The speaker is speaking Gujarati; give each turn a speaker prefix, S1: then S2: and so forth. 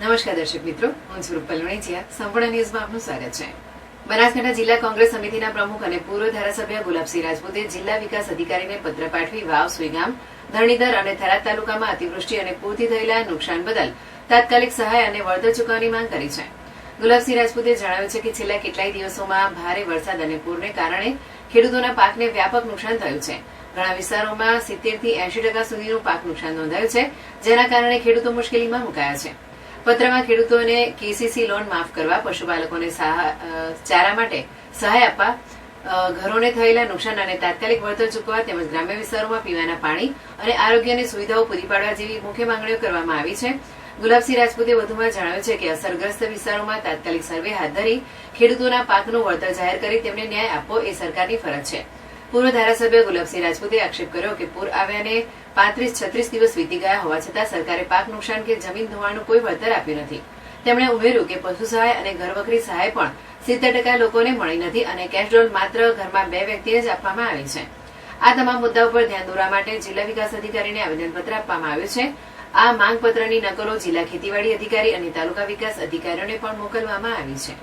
S1: નમસ્કાર દર્શક મિત્રો, હું છું રૂપલ સંપૂર્ણ ન્યૂઝમાં આપનું સ્વાગત છે. બનાસકાંઠા જિલ્લા કોંગ્રેસ સમિતિના પ્રમુખ અને પૂર્વ ધારાસભ્ય ગુલાબસિંહ રાજપૂતે જિલ્લા વિકાસ અધિકારીને પત્ર પાઠવી વાવ, સુઈગામ, ધરણીધર અને થરાદ તાલુકામાં અતિવૃષ્ટિ અને પૂરથી થયેલા નુકસાન બદલ તાત્કાલિક સહાય અને વળતર ચૂકવવાની માંગ કરી છે. ગુલાબસિંહ રાજપૂતે જણાવ્યું છે કે છેલ્લા કેટલાય દિવસોમાં ભારે વરસાદ અને પૂરને કારણે ખેડૂતોના પાકને વ્યાપક નુકસાન થયું છે. ઘણા વિસ્તારોમાં સિત્તેરથી એંશી ટકા સુધીનું પાક નુકસાન નોંધાયું છે, જેના કારણે ખેડૂતો મુશ્કેલીમાં મુકાયા છે. પત્રમાં ખેડૂતોને કેસીસી લોન માફ કરવા, પશુપાલકોને ચારા માટે સહાય આપવા ઘરોને થયેલા નુકસાન અને તાત્કાલિક વળતર ચૂકવવા તેમજ ગ્રામ્ય વિસ્તારોમાં પીવાના પાણી અને આરોગ્યની સુવિધાઓ પૂરી પાડવા જેવી મુખ્ય માંગણીઓ કરવામાં આવી છે. ગુલાબસિંહ રાજપૂતે વધુમાં જણાવ્યું છે કે અસરગ્રસ્ત વિસ્તારોમાં તાત્કાલિક સર્વે હાથ ધરી ખેડૂતોના પાકનું વળતર જાહેર કરી તેમને ન્યાય આપવો એ સરકારની ફરજ છે. પૂર્વ ધારાસભ્ય ગુલાબસિંહ રાજપૂતે આક્ષેપ કર્યો કે પૂર આવ્યાને પાંત્રીસ છત્રીસ દિવસ વીતી ગયા હોવા છતાં સરકારે પાક નુકસાન કે જમીન ધોવાણનું કોઈ વળતર આપ્યું નથી. તેમણે ઉમેર્યું કે પશુ સહાય અને ઘરવખરી સહાય પણ સિત્તેર ટકા લોકોને મળી નથી અને કેશ ડોલ માત્ર ઘરમાં બે વ્યક્તિને જ આપવામાં આવી છે. આ તમામ મુદ્દાઓ પર ધ્યાન દોરવા માટે જિલ્લા વિકાસ અધિકારીને આવેદનપત્ર આપવામાં આવ્યું છે. આ માંગપત્રની નકલો જિલ્લા ખેતીવાડી અધિકારી અને તાલુકા વિકાસ અધિકારીઓને પણ મોકલવામાં આવી છે.